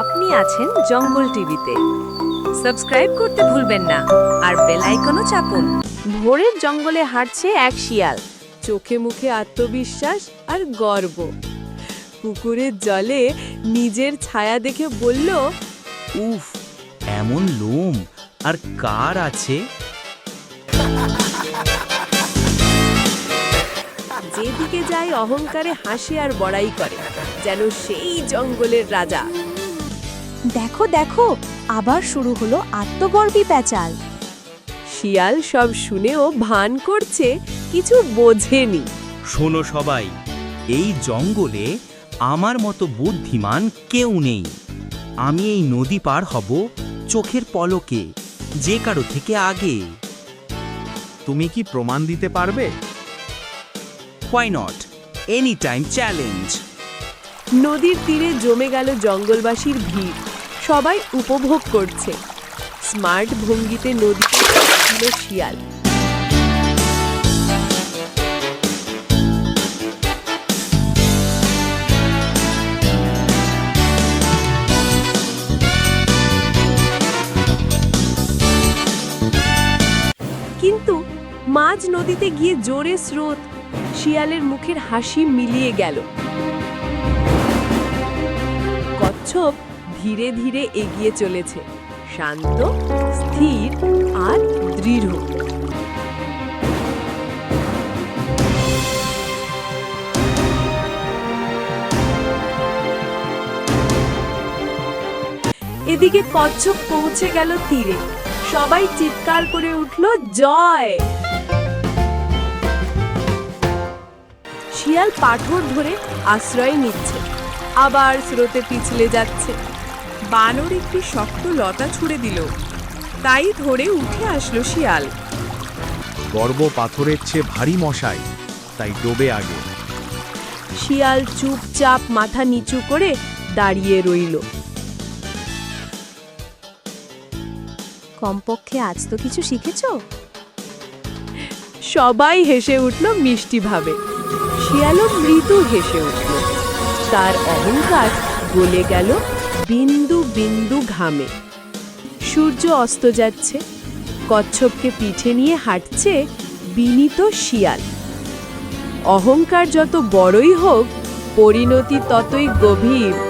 আপনি আছেন জঙ্গল টিভিতে। সাবস্ক্রাইব করতে ভুলবেন না, আর বেল আইকনও চাপুন। ভোরের জঙ্গলে হাঁটছে এক শিয়াল। চোখে মুখে আত্মবিশ্বাস আর গর্ব। পুকুরের জলে নিজের ছায়া দেখে বলল, উফ, এমন লোম, আর কার আছে? যেদিকে যায় অহংকারে হাসে আর বড়াই করে, যেন সেই জঙ্গলের রাজা। দেখো দেখো আবার শুরু হলো আত্মগর্বী প্যাচাল। শিয়াল সব শুনেও ভান করছে কিছু বোঝেনি। শোনো সবাই এই জঙ্গলে আমার মতো বুদ্ধিমান কেউ নেই। আমি এই নদী পার হব চোখের পলকে যে কারও থেকে আগে। তুমি কি প্রমাণ দিতে পারবে? Why not any time challenge নদীর তীরে জমে গেল জঙ্গলবাসীর ভিড়। সবাই উপভোগ করছে। স্মার্ট ভঙ্গিতে নদীতে ছিল শিয়াল। কিন্তু মাঝ নদীতে গিয়ে জোরে স্রোত শিয়ালের মুখের হাসি মিলিয়ে গেল। কচ্ছপ ধীরে ধীরে এগিয়ে চলেছে। শান্ত, স্থির আর দৃঢ়। এদিকে কচ্ছপ পৌঁছে গেল তীরে। সবাই চিৎকার করে উঠল, জয়! শিয়াল পাথর ধরে আশ্রয় নিচ্ছে। আবার স্রোতে পিছলে যাচ্ছে। বানর একটি শক্ত লতা ছুঁড়ে দিল। তাই ধরে উঠে আসলো শিয়াল। গর্ব পাথরের চেয়ে ভারী মশাই তাই ডোবে আগে। শিয়াল চুপচাপ মাথা নিচু করে দাঁড়িয়ে রইল। কমপক্ষে আজ তো কিছু শিখেছ? সবাই হেসে উঠল মিষ্টিভাবে। শিয়ালও মৃদু হেসে উঠল। তার অহংকার গলে গেল বিন্দু বিন্দু ঘামে। সূর্য অস্ত যাচ্ছে, কচ্ছপকে পিঠে নিয়ে হাঁটছে বিনীত শিয়াল। অহংকার যত বড়ই হোক, পরিণতি ততই গভীর।